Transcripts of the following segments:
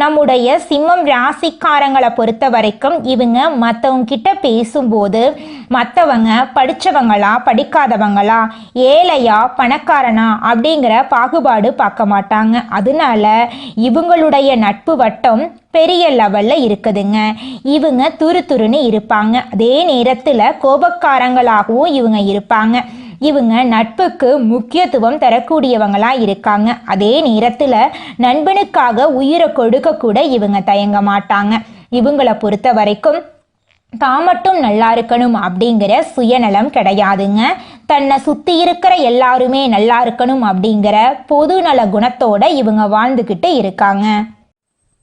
நம்முடைய சிம்மம் ராசிக்காரங்களை பொறுத்த வரைக்கும் இவங்க மற்றவங்க கிட்ட பேசும்போது மற்றவங்க படித்தவங்களா படிக்காதவங்களா ஏழையா பணக்காரனா அப்படிங்கிற பாகுபாடு பார்க்க மாட்டாங்க. அதனால இவங்களுடைய நட்பு வட்டம் பெரிய லெவலில் இருக்குதுங்க. இவங்க துரு துருன்னு இருப்பாங்க. அதே நேரத்தில் கோபக்காரங்களாகவும் இவங்க இருப்பாங்க. இவங்க நட்புக்கு முக்கியத்துவம் தரக்கூடியவங்களா இருக்காங்க. அதே நேரத்தில் நண்பனுக்காக உயிரை கொடுக்க கூட இவங்க தயங்க மாட்டாங்க. இவங்கள பொறுத்த வரைக்கும் தான் மட்டும் நல்லா இருக்கணும் அப்படிங்கிற சுயநலம் கிடையாதுங்க. தன்னை சுற்றி இருக்கிற எல்லாருமே நல்லா இருக்கணும் அப்படிங்கிற பொதுநல குணத்தோட இவங்க வாழ்ந்துக்கிட்டு இருக்காங்க.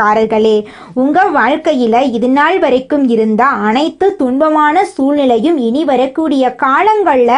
ராசிக்காரர்களே உங்க வாழ்க்கையில இது நாள் வரைக்கும் இருந்த அனைத்து துன்பமான சூழ்நிலையும் இனி வரக்கூடிய காலங்கள்ல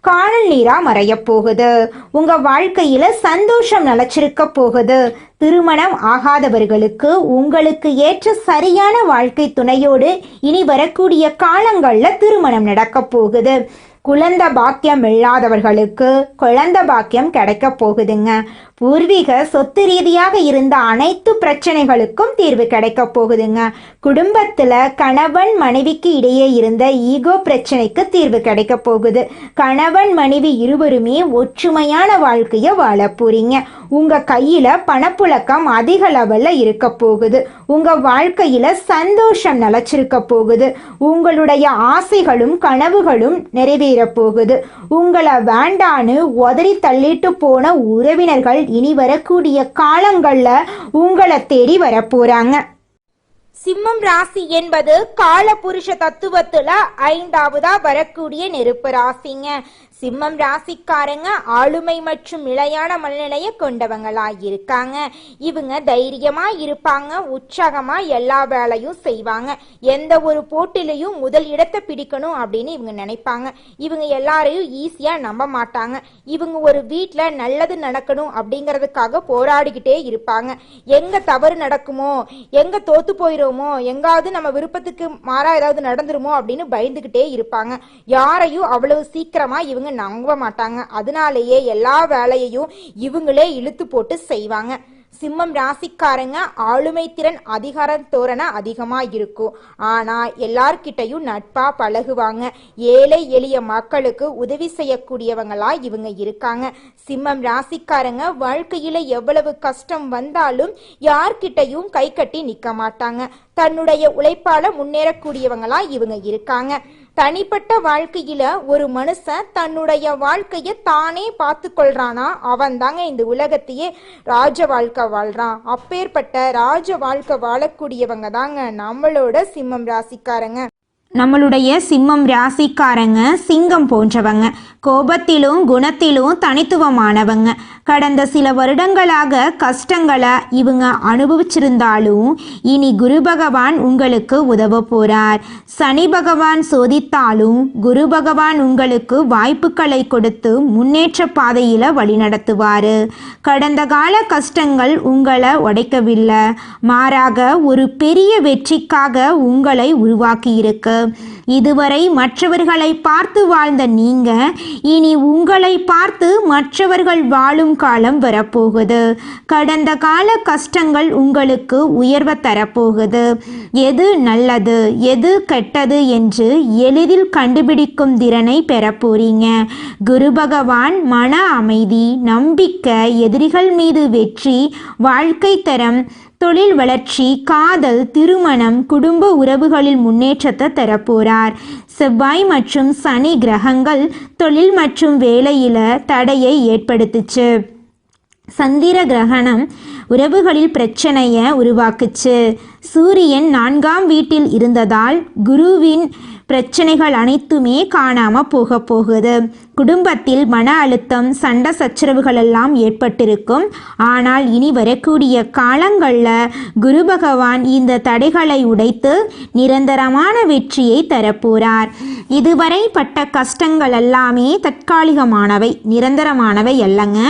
காணல் நீரா மறையப் போகுது. உங்க வாழ்க்கையில சந்தோஷம் நிலச்சிருக்க போகுது. திருமணம் ஆகாதவர்களுக்கு உங்களுக்கு ஏற்ற சரியான வாழ்க்கை துணையோடு இனி வரக்கூடிய காலங்கள்ல திருமணம் நடக்க போகுது. குழந்த பாக்கியம் இல்லாதவர்களுக்கு குழந்த பாக்கியம் கிடைக்க போகுதுங்க. பூர்வீக சொத்து ரீதியாக இருந்த அனைத்து பிரச்சனைகளுக்கும் தீர்வு கிடைக்க போகுதுங்க. குடும்பத்துல கணவன் மனைவிக்கு இடையே இருந்த ஈகோ பிரச்சனைக்கு தீர்வு கிடைக்க போகுது. கணவன் மனைவி இருவருமே ஒற்றுமையான வாழ்க்கையை வாழ போறீங்க. உங்க கையில பணப்புழக்கம் அதிக லெவல்ல இருக்க போகுது. உங்க வாழ்க்கையில சந்தோஷம் நிலச்சிருக்க போகுது. உங்களுடைய ஆசைகளும் கனவுகளும் நிறைவேற போகுது. உங்களை வேண்டான்னு உதறி தள்ளிட்டு போன உறவினர்கள் இனி வரக்கூடிய காலங்கள்ல உங்களை தேடி வரப்போறாங்க. சிம்மம் ராசி என்பது காலபுருஷ தத்துவத்துல ஐந்தாவதா வரக்கூடிய நெருப்பு ராசிங்க. சிம்மம் ராசிக்காரங்க ஆளுமை மற்றும் நிலையான மனநிலையை கொண்டவங்களா இருக்காங்க இவங்க தைரியமா இருப்பாங்க உற்சாகமா எல்லா வேலையும் செய்வாங்க. எந்த ஒரு போட்டிலையும் முதல் இடத்தை பிடிக்கணும் அப்படின்னு இவங்க நினைப்பாங்க. இவங்க எல்லாரையும் ஈஸியா நம்ப மாட்டாங்க. இவங்க ஒரு வீட்டில் நல்லது நடக்கணும் அப்படிங்கறதுக்காக போராடிக்கிட்டே இருப்பாங்க. எங்க தவறு நடக்குமோ எங்க தோத்து போயிடுமோ எங்காவது நம்ம விருப்பத்துக்கு மாறா ஏதாவது நடந்துருமோ அப்படின்னு பயந்துகிட்டே இருப்பாங்க. யாரையும் அவ்வளவு சீக்கிரமா இவங்க நம்ப மாட்டாங்க. அதனாலேயே எல்லா வேலையையும் இவங்களே இழுத்து போட்டு செய்வாங்க. சிம்மம் ராசிக்காரங்க ஆளுமை திறன் அதிகார தோரணை அதிகமா இருக்கும். ஆனா எல்லார்கிட்டையும் நட்பா பழகுவாங்க. ஏழை எளிய மக்களுக்கு உதவி செய்யக்கூடியவங்களா இவங்க இருக்காங்க. சிம்மம் ராசிக்காரங்க வாழ்க்கையில எவ்வளவு கஷ்டம் வந்தாலும் யார்கிட்டையும் கை கட்டி நிக்க மாட்டாங்க. தன்னுடைய உழைப்பால முன்னேறக்கூடியவங்களா இவங்க இருக்காங்க. தனிப்பட்ட வாழ்க்கையில ஒரு மனுஷன் தன்னுடைய வாழ்க்கைய தானே பார்த்து கொள்றானா அவன் தாங்க இந்த உலகத்தையே ராஜ வாழ்க்கை வாழ்றான். அப்பேற்பட்ட ராஜ வாழ்க்கை வாழக்கூடியவங்க தாங்க நம்மளோட சிம்மம் ராசிக்காரங்க. நம்மளுடைய சிம்மம் ராசிக்காரங்க சிங்கம் போன்றவங்க. கோபத்திலும் குணத்திலும் தனித்துவமானவங்க. கடந்த சில வருடங்களாக கஷ்டங்களை இவங்க அனுபவிச்சிருந்தாலும் இனி குரு பகவான் உங்களுக்கு உதவ போகிறார் சனி பகவான் சோதித்தாலும் குரு பகவான் உங்களுக்கு வாய்ப்புகளை கொடுத்து முன்னேற்ற பாதையில் வழிநடத்துவார் கடந்த கால கஷ்டங்கள் உங்களை உடைக்கவில்லை. மாறாக ஒரு பெரிய வெற்றிக்காக உங்களை உருவாக்கியிருக்கு. இதுவரை மற்றவர்களை பார்த்து வாழ்ந்த நீங்க இனி உங்களை பார்த்து மற்றவர்கள் வாழும் காலம் வரப்போகுது. கடந்த கால கஷ்டங்கள் உங்களுக்கு உயர்வை தரப்போகுது. எது நல்லது எது கெட்டது என்று எளிதில் கண்டுபிடிக்கும் திறனை பெறப்போறீங்க குரு பகவான் மன அமைதி நம்பிக்கை எதிரிகள் மீது வெற்றி வாழ்க்கை தரம் தொழில் வளர்ச்சி காதல் திருமணம் குடும்ப உறவுகளில் முன்னேற்றத்தை தரப்போறார். செவ்வாய் மற்றும் சனி கிரகங்கள் தொழில் மற்றும் வேலையில தடையை ஏற்படுத்துச்சு. சந்திர கிரகணம் உறவுகளில் பிரச்சனையை உருவாக்குச்சு. சூரியன் நான்காம் வீட்டில் இருந்ததால் குருவின் பிரச்சனைகள் அனைத்துமே காணாம போக போகுது. குடும்பத்தில் மன அழுத்தம் சண்டை சச்சரவுகள் எல்லாம் ஏற்பட்டிருக்கும். ஆனால் இனி வரக்கூடிய காலங்களில் குரு பகவான் இந்த தடைகளை உடைத்து நிரந்தரமான வெற்றியை தரப்போறார். இதுவரை பட்ட கஷ்டங்கள் எல்லாமே தற்காலிகமானவை நிரந்தரமானவை அல்லங்க.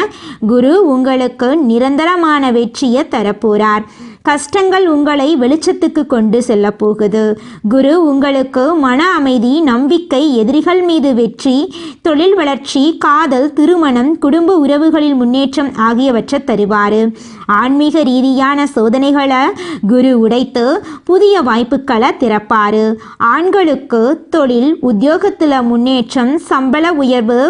குரு உங்களுக்கு நிரந்தரமான வெற்றியை தரப்போறார். கஷ்டங்கள் உங்களை வெளிச்சத்துக்கு கொண்டு செல்ல போகுது குரு உங்களுக்கு மன அமைதி நம்பிக்கை எதிரிகள் மீது வெற்றி தொழில் வளர்ச்சி காதல் திருமணம் குடும்ப உறவுகளில் முன்னேற்றம் ஆகியவற்றை தருவார். ஆன்மீக ரீதியான சோதனைகளை குரு உடைத்து புதிய வாய்ப்புகளை திறப்பாரு. ஆண்களுக்கு தொழில் உத்தியோகத்தில் முன்னேற்றம் சம்பள உயர்வு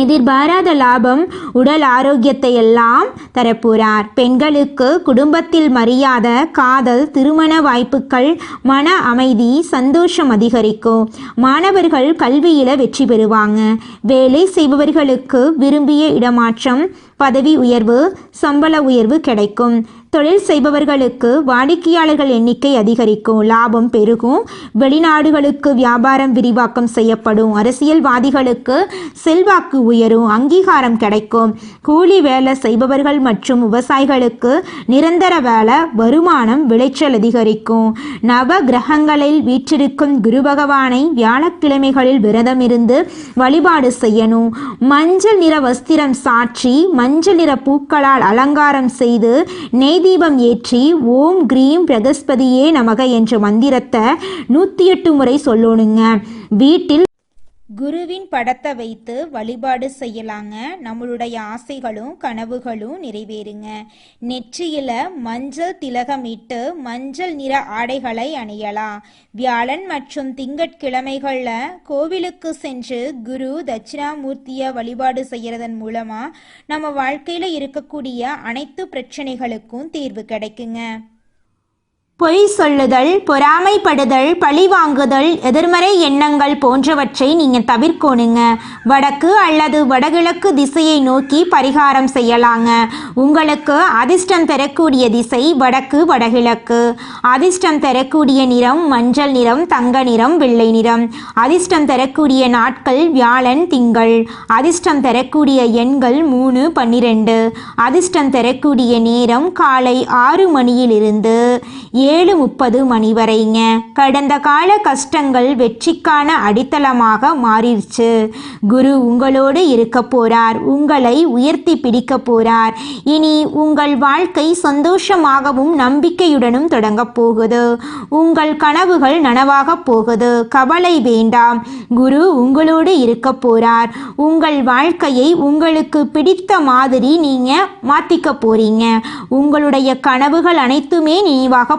எதிர்பாராத லாபம் உடல் ஆரோக்கியத்தை எல்லாம் தரப்போறார். பெண்களுக்கு குடும்பத்தில் மரியாத காதல் திருமண வாய்ப்புகள் மன அமைதி சந்தோஷம் அதிகரிக்கும். மாணவர்கள் கல்வியில் வெற்றி பெறுவாங்க. வேலை செய்பவர்களுக்கு விரும்பிய இடமாற்றம் பதவி உயர்வு சம்பள உயர்வு கிடைக்கும். தொழில் செய்பவர்களுக்கு வாடிக்கையாளர்கள் எண்ணிக்கை அதிகரிக்கும் லாபம் பெருகும். வெளிநாடுகளுக்கு வியாபாரம் விரிவாக்கம் செய்யப்படும். அரசியல்வாதிகளுக்கு செல்வாக்கு உயரும் அங்கீகாரம் கிடைக்கும். கூலி வேலை செய்பவர்கள் மற்றும் விவசாயிகளுக்கு நிரந்தர வேலை வருமானம் விளைச்சல் அதிகரிக்கும். நவ கிரகங்களில் வீற்றிருக்கும் குரு பகவானை வியாழக்கிழமைகளில் விரதமிருந்து வழிபாடு செய்யணும். மஞ்சள் நிற வஸ்திரம் சாற்றி மஞ்சள் நிற பூக்களால் அலங்காரம் செய்து நெய் தீபம் ஏற்றி ஓம் கிரீம் பிரகஸ்பதியே நமக என்ற மந்திரத்தை நூற்றி எட்டு முறை சொல்லணுங்க. வீட்டில் குருவின் படத்தை வைத்து வழிபாடு செய்யலாங்க. நம்மளுடைய ஆசைகளும் கனவுகளும் நிறைவேறுங்க. நெற்றியில மஞ்சள் திலகமிட்டு மஞ்சள் நிற ஆடைகளை அணியலாம். வியாழன் மற்றும் திங்கட்கிழமைகளில் கோவிலுக்கு சென்று குரு தட்சிணாமூர்த்தியை வழிபாடு செய்யறதன் மூலமா நம்ம வாழ்க்கையில இருக்கக்கூடிய அனைத்து பிரச்சனைகளுக்கும் தீர்வு கிடைக்குங்க. பொய் சொல்லுதல் பொறாமைப்படுதல் பழி வாங்குதல் எதிர்மறை எண்ணங்கள் போன்றவற்றை நீங்கள் தவிர்க்கணுங்க. வடக்கு அல்லது வடகிழக்கு திசையை நோக்கி பரிகாரம் செய்யலாங்க. உங்களுக்கு அதிர்ஷ்டம் தரக்கூடிய திசை வடக்கு வடகிழக்கு. அதிர்ஷ்டம் தரக்கூடிய நிறம் மஞ்சள் நிறம் தங்க நிறம் வெள்ளை நிறம். அதிர்ஷ்டம் தரக்கூடிய நாட்கள் வியாழன் திங்கள். அதிர்ஷ்டம் தரக்கூடிய எண்கள் மூணு பன்னிரெண்டு. அதிர்ஷ்டம் தரக்கூடிய நேரம் காலை ஆறு மணியிலிருந்து. ஏ ஏழு முப்பது மணி வரைங்க கடந்த கால கஷ்டங்கள் வெற்றிக்கான அடித்தளமாக மாறிடுச்சு. குரு உங்களோடு இருக்க போறார். உங்களை உயர்த்தி பிடிக்க போறார். இனி உங்கள் வாழ்க்கை சந்தோஷமாகவும் நம்பிக்கையுடனும் தொடங்க போகுது. உங்கள் கனவுகள் நனவாக போகுது. கவலை வேண்டாம். குரு உங்களோடு இருக்க போறார். உங்கள் வாழ்க்கையை உங்களுக்கு பிடித்த மாதிரி நீங்க மாத்திக்க போறீங்க. உங்களுடைய கனவுகள் அனைத்துமே நினைவாக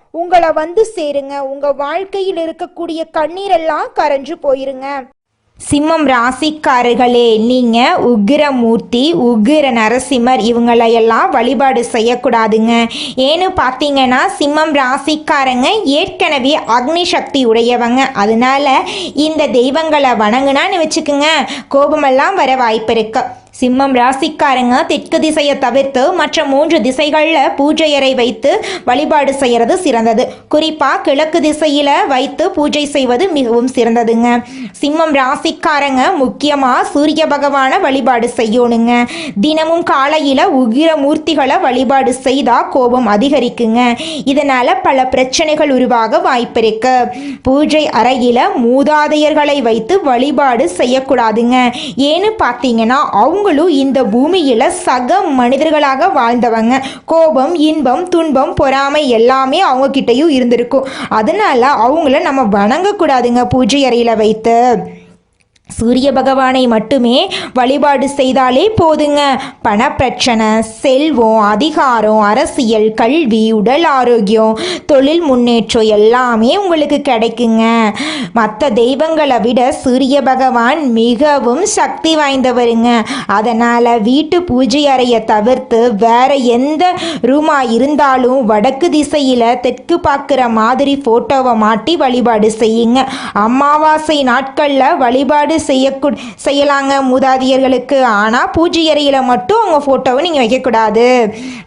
உங்களை வந்து சேருங்க. உங்க வாழ்க்கையில் இருக்கக்கூடிய கண்ணீரெல்லாம் கரைஞ்சு போயிருங்க. சிம்மம் ராசிக்காரர்களே நீங்க உக்கிரமூர்த்தி உக்கிர நரசிம்மர் இவங்களையெல்லாம் வழிபாடு செய்யக்கூடாதுங்க. ஏன்னு பார்த்தீங்கன்னா சிம்மம் ராசிக்காரங்க ஏற்கனவே அக்னி சக்தி உடையவங்க. அதனால இந்த தெய்வங்களை வணங்குனான்னு வச்சுக்கோங்க கோபமெல்லாம் வர வாய்ப்பு இருக்குது சிம்மம் ராசிக்காரங்க தெற்கு திசையை தவிர்த்து மற்ற மூன்று திசைகளில் பூஜையறை வைத்து வழிபாடு செய்கிறது சிறந்தது. குறிப்பாக கிழக்கு திசையில் வைத்து பூஜை செய்வது மிகவும் சிறந்ததுங்க. சிம்மம் ராசிக்காரங்க முக்கியமாக சூரிய பகவானை வழிபாடு செய்யணுங்க. தினமும் காலையில் உகிர மூர்த்திகளை வழிபாடு செய்தால் கோபம் அதிகரிக்குங்க. இதனால் பல பிரச்சனைகள் உருவாக வாய்ப்பு இருக்கு பூஜை அறையில் மூதாதையர்களை வைத்து வழிபாடு செய்யக்கூடாதுங்க. ஏன்னு பார்த்தீங்கன்னா அவங்களும் இந்த பூமியில் சக மனிதர்களாக வாழ்ந்தவங்க. கோபம் இன்பம் துன்பம் பொறாமை எல்லாமே அவங்க இருந்திருக்கும். அதனால அவங்கள நம்ம வணங்கக்கூடாதுங்க பூஜை அறையில் வைத்து. சூரிய பகவானை மட்டுமே வழிபாடு செய்தாலே போதுங்க. பணப்பிரச்சனை செல்வம் அதிகாரம் அரசியல் கல்வி உடல் ஆரோக்கியம் தொழில் முன்னேற்றம் எல்லாமே உங்களுக்கு கிடைக்குங்க. மற்ற தெய்வங்களை விட சூரிய பகவான் மிகவும் சக்தி வாய்ந்தவருங்க. அதனால் வீட்டு பூஜை அறையை தவிர்த்து வேற எந்த ரூமாக இருந்தாலும் வடக்கு திசையில் தெற்கு பார்க்குற மாதிரி ஃபோட்டோவை மாட்டி வழிபாடு செய்யுங்க. அமாவாசை நாட்களில் வழிபாடு செய்யக்கூ செய்யலாங்க மூதாதியர்களுக்கு. ஆனால் பூஜை அறையில் மட்டும் அவங்க ஃபோட்டோவை நீங்கள் வைக்கக்கூடாது.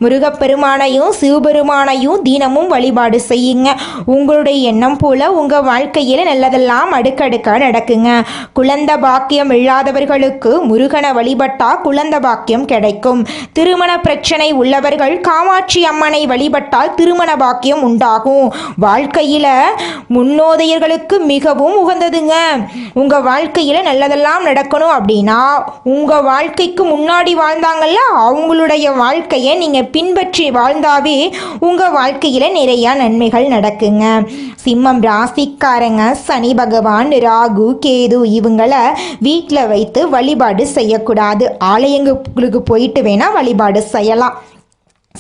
முருகப்பெருமானையும் சிவபெருமானையும் தினமும் வழிபாடு செய்யுங்க. உங்களுடைய எண்ணம் போல் உங்கள் வாழ்க்கையில் நல்லதெல்லாம் அடுக்கடுக்காக நடக்குங்க. குழந்த பாக்கியம் இல்லாதவர்களுக்கு முருகனை வழிபட்டால் குழந்த பாக்கியம் கிடைக்கும். திருமண பிரச்சனை உள்ளவர்கள் காமாட்சி அம்மனை வழிபட்டால் திருமண பாக்கியம் உண்டாகும். வாழ்க்கையில் முன்னோதையர்களுக்கு மிகவும் உகந்ததுங்க. உங்கள் வாழ்க்கையில் நல்லதெல்லாம் நடக்கணும் அப்படின்னா உங்கள் வாழ்க்கைக்கு முன்னாடி வாழ்ந்தாங்கல்ல அவங்களுடைய வாழ்க்கையை நீங்கள் பின்பற்றி வாழ்ந்தாவே உங்கள் வாழ்க்கையில் நிறையா நன்மைகள் நடக்குங்க. சிம்மம் ராசிக்காரங்க சனி பகவான் ராகு கேது இவங்களை வீட்டில் வைத்து வழிபாடு செய்யக்கூடாது. ஆலயங்களுக்கு போயிட்டு வேணால் வழிபாடு செய்யலாம்.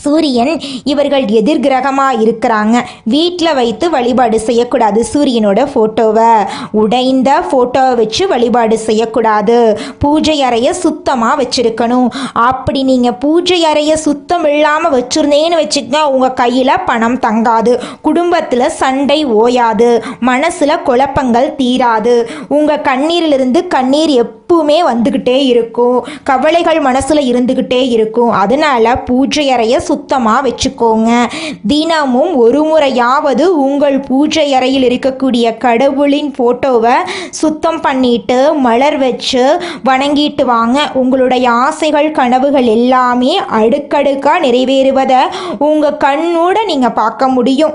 சூரியன் இவர்கள் எதிர்கிரகமாக இருக்கிறாங்க. வீட்டில் வைத்து வழிபாடு செய்யக்கூடாது சூரியனோட ஃபோட்டோவை உடைந்த ஃபோட்டோவை வச்சு வழிபாடு செய்யக்கூடாது. பூஜை அறையை சுத்தமாக வச்சுருக்கணும். அப்படி நீங்கள் பூஜை அறையை சுத்தம் இல்லாமல் வச்சுருந்தேன்னு வச்சுக்கோங்க உங்கள் கையில் பணம் தங்காது. குடும்பத்தில் சண்டை ஓயாது. மனசில் குழப்பங்கள் தீராது. உங்கள் கண்ணீரிலிருந்து கண்ணீர் எப் எப்பவுமே வந்துக்கிட்டே இருக்கும். கவலைகள் மனசில் இருந்துக்கிட்டே இருக்கும். அதனால பூஜை அறையை சுத்தமாக வச்சுக்கோங்க. தினமும் ஒரு முறையாவது உங்கள் பூஜை அறையில் இருக்கக்கூடிய கடவுளின் ஃபோட்டோவை சுத்தம் பண்ணிட்டு மலர் வச்சு வணங்கிட்டு வாங்க. உங்களுடைய ஆசைகள் கனவுகள் எல்லாமே அடுக்கடுக்காக நிறைவேறுவதை உங்கள் கண்ணோட நீங்கள் பார்க்க முடியும்.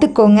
கத்துக்கோங்க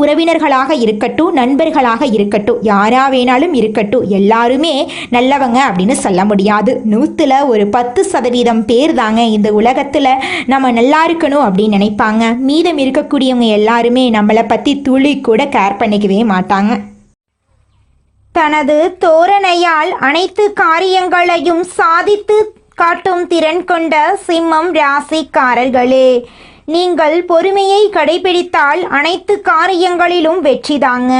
உறவினர்களாக இருக்கட்டும் நண்பர்களாக இருக்கட்டும் யாரா வேணாலும் இருக்கட்டும் எல்லாருமே நல்லவங்க அப்படின்னு சொல்ல முடியாது. நூற்றுல ஒரு பத்து சதவீதம் பேர் தாங்க இந்த உலகத்தில் நம்ம நல்லா இருக்கணும் அப்படின்னு நினைப்பாங்க. மீதம் இருக்கக்கூடியவங்க எல்லாருமே நம்மளை பற்றி துளி கூட கேர் பண்ணிக்கவே மாட்டாங்க. தனது தோரணையால் அனைத்து காரியங்களையும் சாதித்து காட்டும் திறன் கொண்ட சிம்மம் ராசிக்காரர்களே. நீங்கள் பொறுமையை கடைபிடித்தால் அனைத்து காரியங்களிலும் வெற்றிதாங்க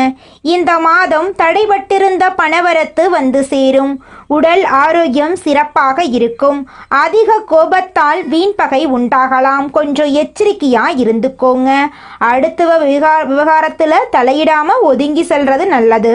இந்த மாதம் தடைபட்டிருந்த பணவரத்து வந்து சேரும். உடல் ஆரோக்கியம் சிறப்பாக இருக்கும். அதிக கோபத்தால் வீண் பகை உண்டாகலாம். கொஞ்சம் எச்சரிக்கையா இருந்துக்கோங்க. அடுத்த விவகார விவகாரத்தில் தலையிடாம ஒதுங்கி செல்றது நல்லது.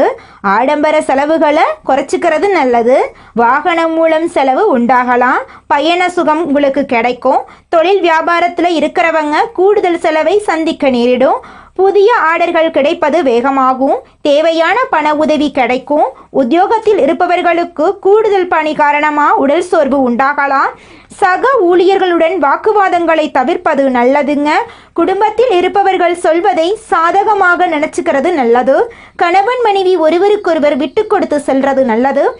ஆடம்பர செலவுகளை குறைச்சிக்கிறது நல்லது. வாகனம் மூலம் செலவு உண்டாகலாம். பயண சுகம் உங்களுக்கு கிடைக்கும். தொழில் வியாபாரத்தில் இருக்கிறவங்க கூடுதல் செலவை சந்திக்க நேரிடும். புதிய ஆர்டர்கள் கிடைப்பது வேகமாகும். தேவையான பண உதவி கிடைக்கும். உத்தியோகத்தில் இருப்பவர்களுக்கு கூடுதல் பணி காரணமா உடல் சோர்வு உண்டாகலாம். சக ஊழியர்களுடன் வாக்குவாதங்களை தவிர்ப்பது நல்லதுங்க. குடும்பத்தில் இருப்பவர்கள் சொல்வதை சாதகமாக நினைச்சுக்கிறது நல்லது. கணவன் மனைவி ஒருவருக்கொருவர் விட்டு கொடுத்து செல்றது நல்லது.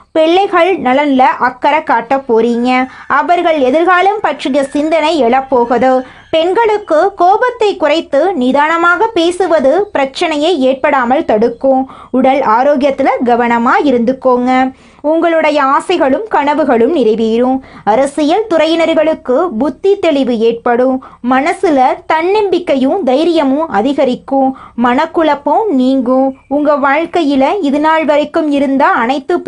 பிள்ளைகள் நலனில் அக்கறை காட்ட போறீங்க. அவர்கள் எதிர்காலம் பற்றிய சிந்தனை எழப்போகுது. பெண்களுக்கு கோபத்தை குறைத்து நிதானமாக பேசுவது பிரச்சனையை ஏற்படாமல் தடுக்கும். உடல் ஆரோக்கியத்தில் கவனமாக இருந்துக்கோங்க. உங்களுடைய ஆசைகளும் கனவுகளும் நிறைவேறும். அரசியல் துறையினர்களுக்கு புத்தி தெளிவு ஏற்படும். மனசுல தன்னம்பிக்கையும் தைரியமும் அதிகரிக்கும். மனக்குழப்பம் நீங்கும். உங்க வாழ்க்கையில இது நாள் வரைக்கும் இருந்த அனைத்து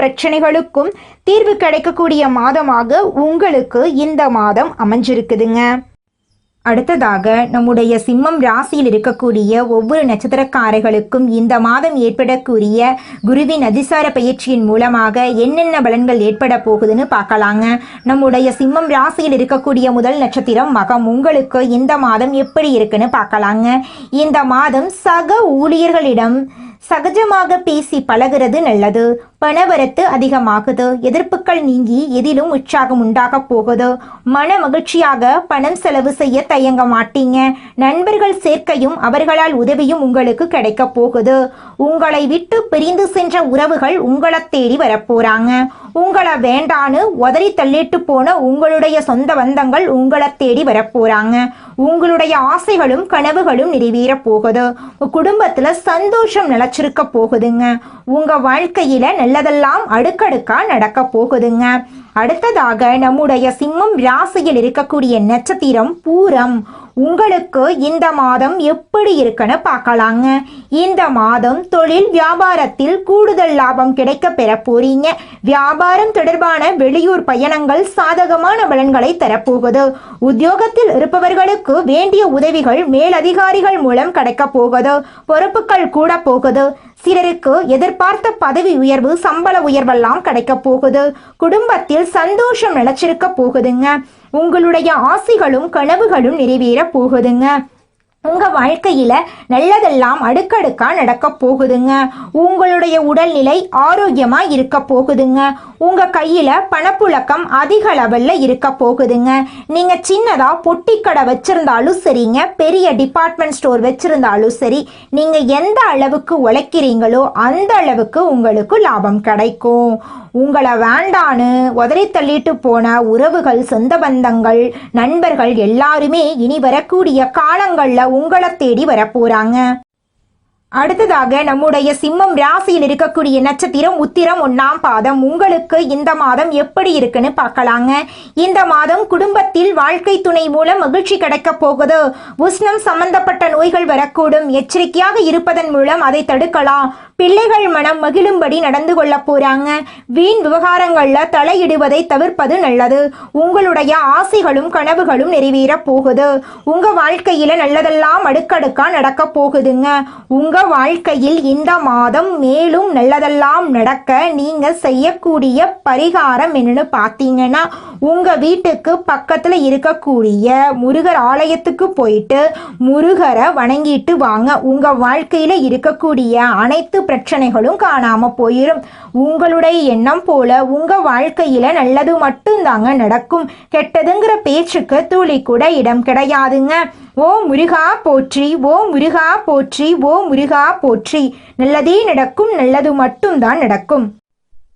பிரச்சனைகளுக்கும் தீர்வு கிடைக்கக்கூடிய மாதமாக உங்களுக்கு இந்த மாதம் அமைஞ்சிருக்குதுங்க. அடுத்ததாக நம்முடைய சிம்மம் ராசியில் இருக்கக்கூடிய ஒவ்வொரு நட்சத்திரக்காரர்களுக்கும் இந்த மாதம் ஏற்படக்கூடிய குருவின் அதிசார பயிற்சியின் மூலமாக என்னென்ன பலன்கள் ஏற்பட போகுதுன்னு பார்க்கலாங்க. நம்முடைய சிம்மம் ராசியில் இருக்கக்கூடிய முதல் நட்சத்திரம் மகம். உங்களுக்கு இந்த மாதம் எப்படி இருக்குன்னு பார்க்கலாங்க. இந்த மாதம் சக ஊழியர்களிடம் சகஜமாக பேசி பழகிறது நல்லது. பணவரத்து அதிகமாகுது. எதிர்ப்புகள் நீங்கி எதிலும் உற்சாகம் உண்டாக போகுது. மன மகிழ்ச்சியாக பணம் செலவு செய்ய தயங்க மாட்டீங்க. நண்பர்கள் சேர்க்கையும் அவர்களால் உதவியும் உங்களுக்கு கிடைக்க போகுது. உங்களை விட்டு பிரிந்து சென்ற உறவுகள் உங்களை தேடி வரப்போறாங்க உங்களை வேண்டான்னு உதறி தள்ளிட்டு போன உங்களுடைய சொந்த பந்தங்கள் உங்களை தேடி வரப்போறாங்க உங்களுடைய ஆசைகளும் கனவுகளும் நிறைவேற போகுது. குடும்பத்துல சந்தோஷம் நிலச்சிருக்க போகுதுங்க. உங்க வாழ்க்கையில நல்லதெல்லாம் அடுக்கடுக்கா நடக்க போகுதுங்க. அடுத்ததாக நம்முடைய சிம்மம் ராசியில் இருக்கக்கூடிய நட்சத்திரம் பூரம். உங்களுக்கு இந்த மாதம் எப்படி இருக்குன்னு பார்க்கலாங்க. இந்த மாதம் தொழில் வியாபாரத்தில் கூடுதல் லாபம் கிடைக்க பெற போறீங்க. வியாபாரம் தொடர்பான வெளியூர் பயணங்கள் சாதகமான பலன்களை தரப்போகுது. உத்தியோகத்தில் இருப்பவர்களுக்கு வேண்டிய உதவிகள் மேலதிகாரிகள் மூலம் கிடைக்க போகுது. பொறுப்புகள் கூட போகுது. சிலருக்கு எதிர்பார்த்த பதவி உயர்வு சம்பள உயர்வெல்லாம் கிடைக்க போகுது. குடும்பத்தில் சந்தோஷம் நிலச்சிருக்க போகுதுங்க. உங்களுடைய ஆசைகளும் கனவுகளும் நிறைவேற போகுதுங்க. உங்க வாழ்க்கையில நல்லதெல்லாம் அடுக்கடுக்கா நடக்க போகுதுங்க. உங்களுடைய உடல்நிலை ஆரோக்கியமா இருக்க போகுதுங்க. உங்க கையில பணப்புழக்கம் அதிக அளவில் இருக்க போகுதுங்க. நீங்க சின்னதா பொட்டி கடை வச்சிருந்தாலும் சரிங்க. பெரிய டிபார்ட்மெண்ட் ஸ்டோர் வச்சிருந்தாலும் சரி நீங்க எந்த அளவுக்கு உழைக்கிறீங்களோ அந்த அளவுக்கு உங்களுக்கு லாபம் கிடைக்கும். உங்களை வேண்டான்னு உதறி தள்ளிட்டு போன உறவுகள் சொந்த பந்தங்கள் நண்பர்கள் எல்லாருமே இனி வரக்கூடிய காலங்களில் உங்களை தேடி வரப்போறாங்க. அடுத்ததாக நம்முடைய சிம்மம் ராசியில் இருக்கக்கூடிய நட்சத்திரம் உத்திரம் ஒன்னாம் பாதம். உங்களுக்கு இந்த மாதம் எப்படி இருக்குன்னு பார்க்கலாங்க. இந்த மாதம் குடும்பத்தில் வாழ்க்கை துணை மூலம் மகிழ்ச்சி கிடைக்க போகுது. உஷ்ணம் சம்பந்தப்பட்ட நோய்கள் வரக்கூடும். எச்சரிக்கையாக இருப்பதன் மூலம் அதை தடுக்கலாம். பிள்ளைகள் மனம் மகிழும்படி நடந்து கொள்ள போறாங்க. வீண் விவகாரங்கள்ல தலையிடுவதை தவிர்ப்பது நல்லது. உங்களுடைய ஆசைகளும் கனவுகளும் நிறைவேற போகுது. உங்க வாழ்க்கையில நல்லதெல்லாம் அடுக்கடுக்கா நடக்க போகுதுங்க. உங்க வாழ்க்கையில் இந்த மாதம் மேலும் நல்லதெல்லாம் நடக்க நீங்க செய்யக்கூடிய பரிகாரம் என்னன்னு பார்த்தீங்கன்னா உங்க வீட்டுக்கு பக்கத்துல இருக்கக்கூடிய முருகர் ஆலயத்துக்கு போயிட்டு முருகரை வணங்கிட்டு வாங்க. உங்க வாழ்க்கையில இருக்கக்கூடிய அனைத்து பிரச்சனைகளும் காணாம போயிடும் உங்களுடைய எண்ணம் போல உங்க வாழ்க்கையில நல்லது மட்டும்தாங்க நடக்கும். கெட்டதுங்கிற பேச்சுக்கு துளி கூட இடம் கிடையாதுங்க. ஓ முருகா போற்றி ஓ முருகா போற்றி ஓ முருகா போற்றி. நல்லதே நடக்கும் நல்லது மட்டும்தான் நடக்கும்.